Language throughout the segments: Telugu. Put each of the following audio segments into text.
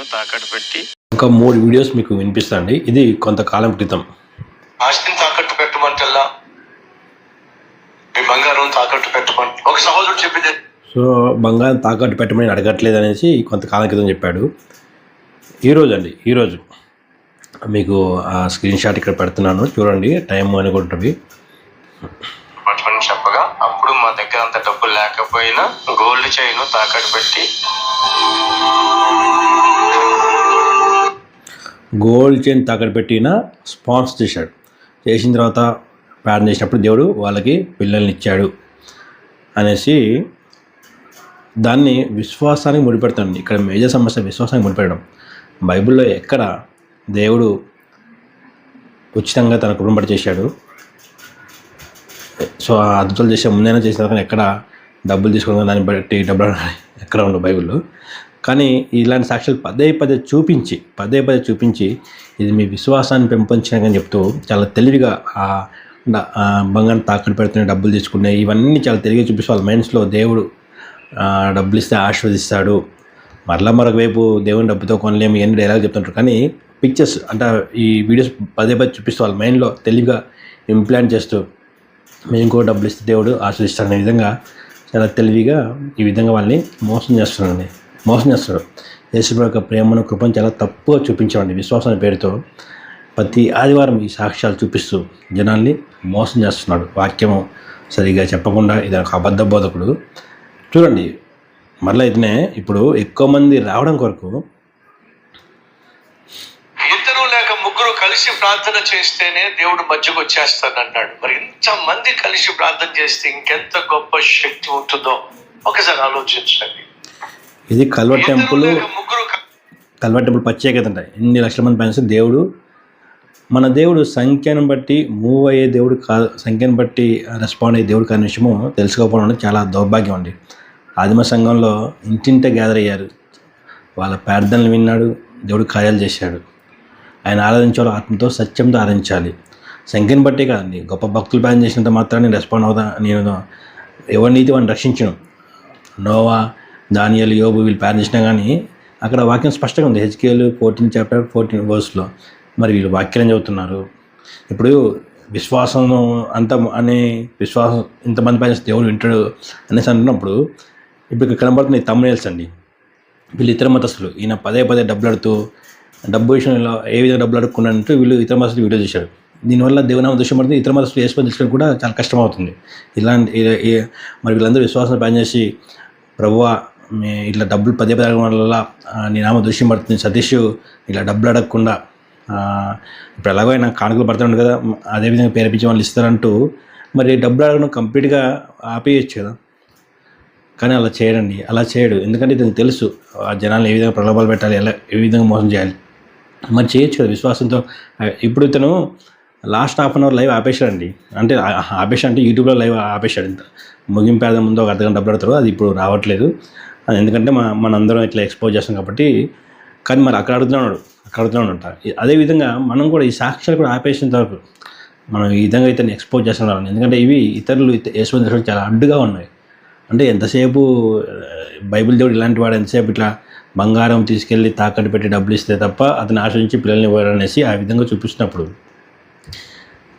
చేయను తాకట్టు పెట్టి ఒక మూడు వీడియోస్ మీకు వినిపిస్తాండి ఇది కొంతకాలం క్రితం. ఆస్తిని తాకట్టు పెట్టమంటల్లా? మీ బంగారం తాకట్టు పెట్టమని. ఒక సహోదరుడు చెప్పింది. సో బంగారం తాకట్టు పెట్టమని అడగట్లేదు అనేసి కొంతకాలం క్రితం చెప్పాడు. ఈరోజు అండి ఈరోజు మీకు ఆ స్క్రీన్ షాట్ ఇక్కడ పెడుతున్నాను. చూడండి టైం అనుకుంటుంది పట్టుకొని చెప్పగా అప్పుడు మా దగ్గర అంత డబ్బు లేకపోయినా గోల్డ్ చైన్ తాకట్టు పెట్టి గోల్డ్ చైన్ తాకట్టు పెట్టిన స్పాన్స్ చేశాడు చేసిన తర్వాత ప్రార్థన చేసినప్పుడు దేవుడు వాళ్ళకి పిల్లల్ని ఇచ్చాడు అనేసి దాన్ని విశ్వాసానికి ముడిపెడతాను ఇక్కడ మేజర్ సమస్య విశ్వాసానికి ముడిపెట్టడం. బైబిల్లో ఎక్కడ దేవుడు ఉచితంగా తన కుటుంబం చేశాడు? సో ఆ అద్భుతాలు చేసే ముందైనా చేసిన తర్వాత ఎక్కడ డబ్బులు తీసుకోవడం దాన్ని బట్టి డబ్బులు ఎక్కడ ఉండవు బైబిల్లో? కానీ ఇలాంటి సాక్ష్యాలు పదే పదే చూపించి పదే పదే చూపించి ఇది మీ విశ్వాసాన్ని పెంపొంచడానికి చెప్తూ చాలా తెలివిగా ఆ బంగారం తాకట్టు పెడుతున్న డబ్బులు తీసుకునే ఇవన్నీ చాలా తెలివిగా చూపిస్తూ వాళ్ళ మైండ్స్లో దేవుడు డబ్బులు ఇస్తే ఆశీర్వదిస్తాడు. మరలా మరొక వైపు దేవుని డబ్బుతో కొనలేము ఎన్ని డైలాగ్ చెప్తుంటారు. కానీ పిక్చర్స్ అంటే ఈ వీడియోస్ పదే పదే చూపిస్తూ వాళ్ళ మైండ్లో తెలివిగా ఇంప్లాంట్ చేస్తూ మేము కూడా డబ్బులు ఇస్తే దేవుడు ఆశీర్దిస్తాడనే విధంగా చాలా తెలివిగా ఈ విధంగా వాళ్ళని మోసం చేస్తున్నాడండి. మోసం చేస్తాడు యేసుప్రభు యొక్క ప్రేమను కృపను చాలా తప్పుగా చూపించామండి విశ్వాసం పేరుతో ప్రతి ఆదివారం ఈ సాక్ష్యాలు చూపిస్తూ జనాల్ని మోసం చేస్తున్నాడు. వాక్యము సరిగా చెప్పకుండా ఇది ఒక అబద్ధ బోధకుడు. చూడండి మరలా ఇతనే ఇప్పుడు ఎక్కువ మంది రావడం కొరకు ఇద్దరు లేక ముగ్గురు కలిసి ప్రార్థన చేస్తేనే దేవుడు మధ్యకు వచ్చేస్తాడు అన్నాడు మరి ఇంతమంది కలిసి ప్రార్థన చేస్తే ఇంకెంత గొప్ప శక్తి ఉంటుందో? ఒకసారి ఆలోచించండి. ఇది కల్వ టెంపుల్. క- కల్వ టెంపుల్ ప్రత్యేకత అంట ఎన్ని లక్షల మంది పనిచేస్తే దేవుడు. మన దేవుడు సంఖ్యను బట్టి మూవ్ అయ్యే దేవుడు కాదు సంఖ్యను బట్టి రెస్పాండ్ అయ్యే దేవుడు కాని విషయము తెలుసుకోకపోవడం అనేది చాలా దౌర్భాగ్యం అండి. ఆదిమ సంఘంలో ఇంటింట గ్యాదర్ అయ్యారు. వాళ్ళ ప్రార్థనలు విన్నాడు దేవుడు కార్యాలు చేశాడు. ఆయన ఆరాధించాలో ఆత్మతో సత్యంతో ఆరాధించాలి. సంఖ్యను బట్టే కాదండి గొప్ప భక్తులు ప్రార్థన చేసినంత మాత్రాన్ని నేను రెస్పాండ్ అవుతా నేను ఎవరినైతే వాడిని రక్షించను. నోవా దానియలు యోబు వీళ్ళు ప్రార్థించినా కానీ అక్కడ వాక్యం స్పష్టంగా ఉంది. హెచ్కేలు ఫోర్టీన్ చాప్టర్ ఫోర్టీన్ వర్స్లో మరి వీళ్ళు వాక్యం చదువుతున్నారు? ఇప్పుడు విశ్వాసం అంత అనే విశ్వాసం ఇంతమంది పైన దేవుడు వింటాడు అనేసి అంటున్నప్పుడు ఇప్పుడు ఇక్కడ కనబడుతున్న తమ్మునేల్స్ అండి. వీళ్ళు ఇతర మతస్థులు. ఈయన పదే పదే డబ్బులు అడుతూ డబ్బు విషయంలో ఏ విధంగా డబ్బులు అడుక్కున్నట్టు వీళ్ళు ఇతర మతస్థులు వీడియో చేశారు దీనివల్ల దేవునామ దృశ్యం పడుతుంది ఇతర మతస్థులు వేసుకొని తీసుకోవడం కూడా చాలా కష్టమవుతుంది. ఇలాంటి మరి వీళ్ళందరూ విశ్వాసం పనిచేసి ప్రభువా ఇట్లా డబ్బులు పదే పదే వల్ల ఆ, నీ నామ దృశ్యం పడుతుంది సతీష్. ఇట్లా డబ్బులు అడగకుండా ఇప్పుడు ఎలాగో ఆయన కానుకలు పడుతున్నాడు కదా అదేవిధంగా పేరపించే వాళ్ళు ఇస్తారంటూ మరి డబ్బులు అడగడం కంప్లీట్గా ఆపేయచ్చు కదా. కానీ అలా చేయడండి అలా చేయడు. ఎందుకంటే ఇతనికి తెలుసు ఆ జనాలు ఏ విధంగా ప్రలోభాలు పెట్టాలి ఎలా ఏ విధంగా మోసం చేయాలి. మరి చేయొచ్చు కదా విశ్వాసంతో. ఇప్పుడు ఇతను last half an hour live ఆపేశాడండి. అంటే ఆ- ఆపేశా అంటే యూట్యూబ్లో లైవ్ ఆపేశాడు. ఇంత ముగింపేద ముందు ఒక అర్ధగంట డబ్బులు అడుగుతారు అది ఇప్పుడు రావట్లేదు. అది ఎందుకంటే మన మనందరం ఇట్లా ఎక్స్పోజ్ చేస్తాం కాబట్టి కానీ మరి అక్కడ అడుగుతున్నాడు అక్కడ అడుగుతున్నాడు అంట. అదేవిధంగా మనం కూడా ఈ సాక్ష్యాలు కూడా ఆపేసిన వరకు మనం ఈ విధంగా ఇతన్ని ఎక్స్పోజ్ చేస్తున్నాం ఎందుకంటే ఇవి ఇతరులు యేసువంతుడు చాలా అడ్డుగా ఉన్నాయి. అంటే ఎంతసేపు బైబిల్ దేవుడు ఇలాంటి వాడు ఎంతసేపు ఇట్లా బంగారం తీసుకెళ్ళి తాకట్టు పెట్టి డబ్బులు ఇస్తే తప్ప అతను ఆశ్రయించి పిల్లల్ని ఇవ్వాలనేసి ఆ విధంగా చూపిస్తున్నప్పుడు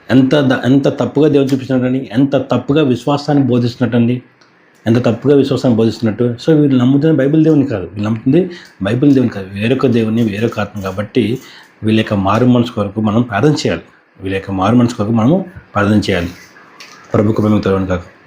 ఎంత ఎంత తప్పుగా దేవుడు చూపిస్తున్నట్టండి ఎంత తప్పుగా విశ్వాసాన్ని బోధిస్తున్నట్టండి? ఎంత తప్పుగా విశ్వాసాన్ని బోధిస్తున్నట్టు. సో వీళ్ళు నమ్ముతున్న బైబిల్ దేవుని కాదు. వీళ్ళు నమ్ముతుంది బైబిల్ దేవుని కాదు. వేరొక దేవుని వేరొక ఆత్మ కాబట్టి వీళ్ళ యొక్క మారు మనసు కొరకు మనం ప్రార్థన చేయాలి. వీళ్ళ యొక్క మారు మనసు కొరకు మనము ప్రార్థన చేయాలి. ప్రభుత్వ ప్రభుత్వం కాదు